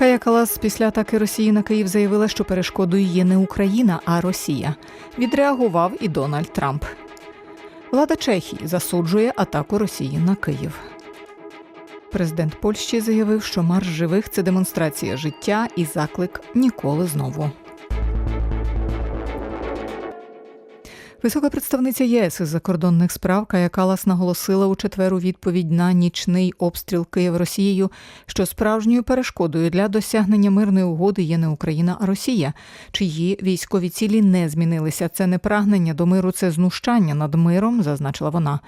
Кая Калас після атаки Росії на Київ заявила, що перешкодою є не Україна, а Росія. Відреагував і Дональд Трамп. Влада Чехії засуджує атаку Росії на Київ. Президент Польщі заявив, що марш живих це демонстрація життя і заклик ніколи знову. Висока представниця ЄС із закордонних справ Кая Калас наголосила у четвер у відповідь на нічний обстріл Києва Росією, що справжньою перешкодою для досягнення мирної угоди є не Україна, а Росія, чиї військові цілі не змінилися. Це не прагнення до миру, це знущання над миром, зазначила вона.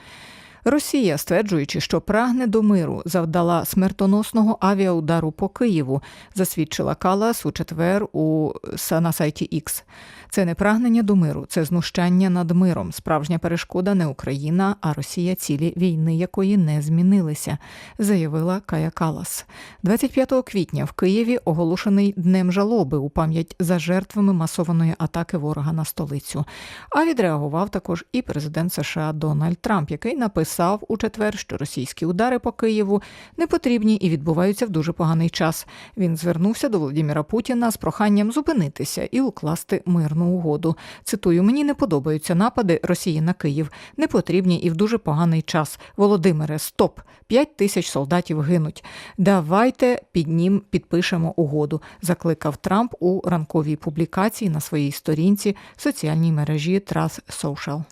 Росія, стверджуючи, що прагне до миру, завдала смертоносного авіаудару по Києву, засвідчила Калас у четвер у на сайті X. Це не прагнення до миру, це знущання над миром. Справжня перешкода не Україна, а Росія, цілі війни, якої не змінилися, заявила Кая Калас. 25 квітня в Києві оголошений днем жалоби у пам'ять за жертвами масованої атаки ворога на столицю. А відреагував також і президент США Дональд Трамп, який написав у четвер, що російські удари по Києву не потрібні і відбуваються в дуже поганий час. Він звернувся до Володимира Путіна з проханням зупинитися і укласти мирну угоду. Цитую: мені не подобаються напади Росії на Київ. Не потрібні і в дуже поганий час. Володимире, стоп! П'ять тисяч солдатів гинуть. Давайте під ним підпишемо угоду. Закликав Трамп у ранковій публікації на своїй сторінці в соціальній мережі Trust Social.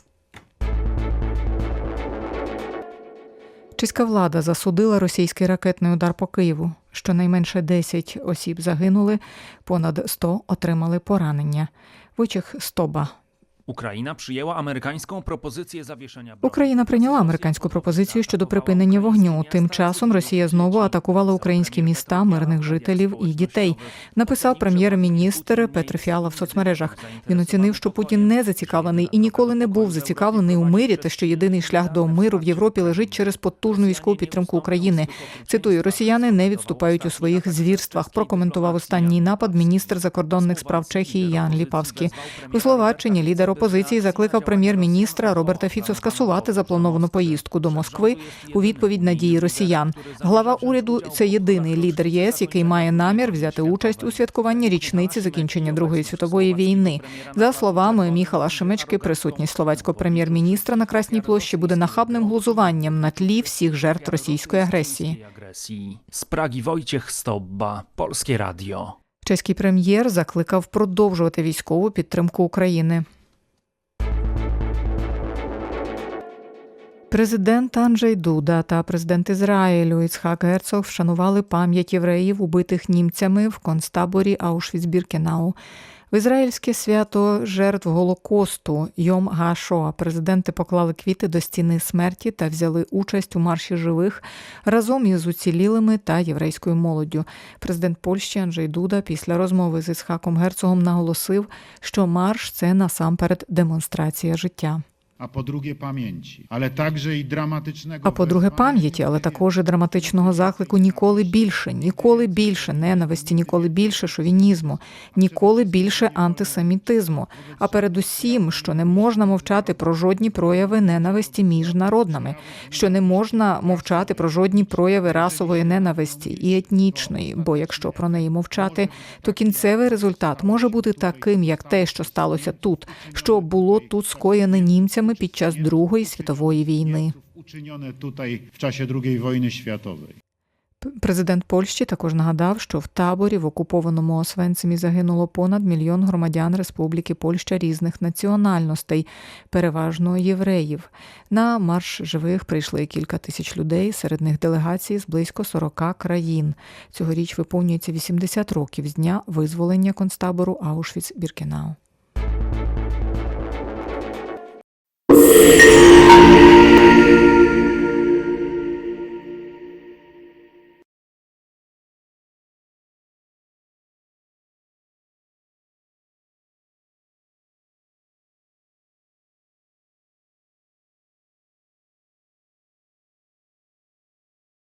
Чеська влада засудила російський ракетний удар по Києву. Щонайменше 10 осіб загинули, понад 100 отримали поранення. Вичех Стоба. Україна przyjęła amerykańską propozycję zawieszenia. Україна прийняла американську пропозицію щодо припинення вогню. Тим часом Росія знову атакувала українські міста, мирних жителів і дітей. Написав прем'єр-міністр Петр Фіала в соцмережах. Він оцінив, що Путін не зацікавлений і ніколи не був зацікавлений у мирі, та що єдиний шлях до миру в Європі лежить через потужну військову підтримку України. Цитую, росіяни не відступають у своїх звірствах. Прокоментував останній напад міністр закордонних справ Чехії Ян Ліпавський. У Словаччині лідер опозиції закликав прем'єр-міністра Роберта Фіцо скасувати заплановану поїздку до Москви у відповідь на дії росіян. Глава уряду це єдиний лідер ЄС, який має намір взяти участь у святкуванні річниці закінчення Другої світової війни. За словами Міхала Шемечки, присутність словацького прем'єр-міністра на Красній площі буде нахабним глузуванням на тлі всіх жертв російської агресії. Z Pragi Wojciech Stobba, Polskie Radio. Чеський прем'єр закликав продовжувати військову підтримку України. Президент Анджей Дуда та президент Ізраїлю Іцхак Герцог вшанували пам'ять євреїв, убитих німцями в концтаборі Аушвіц-Біркенау. В ізраїльське свято жертв Голокосту Йом Гашоа президенти поклали квіти до стіни смерті та взяли участь у марші живих разом із уцілілими та єврейською молоддю. Президент Польщі Анджей Дуда після розмови з Ісхаком Герцогом наголосив, що марш це насамперед демонстрація життя. A po drugie pamięci, ale także i dramatycznego. А по-друге, пам'яті, але також і драматичного заклику ніколи більше, ніколи більше ненависті, ніколи більше шовінізму, ніколи більше антисемітизму. А передусім, що не можна мовчати про жодні прояви ненависті між народами, що не можна мовчати про жодні прояви расової ненависті і етнічної, бо якщо про неї мовчати, то кінцевий результат може бути таким, як те, що сталося тут, що було тут скоєне німцями під час Другої світової війни. w czasie II wojny światowej. Президент Польщі також нагадав, що в таборі в окупованому Освенцимі загинуло понад мільйон громадян Республіки Польща різних національностей, переважно євреїв. На марш живих прийшли кілька тисяч людей, серед них делегації з близько 40 країн. Цьогоріч виповнюється 80 років з дня визволення концтабору Аушвіц-Біркенау.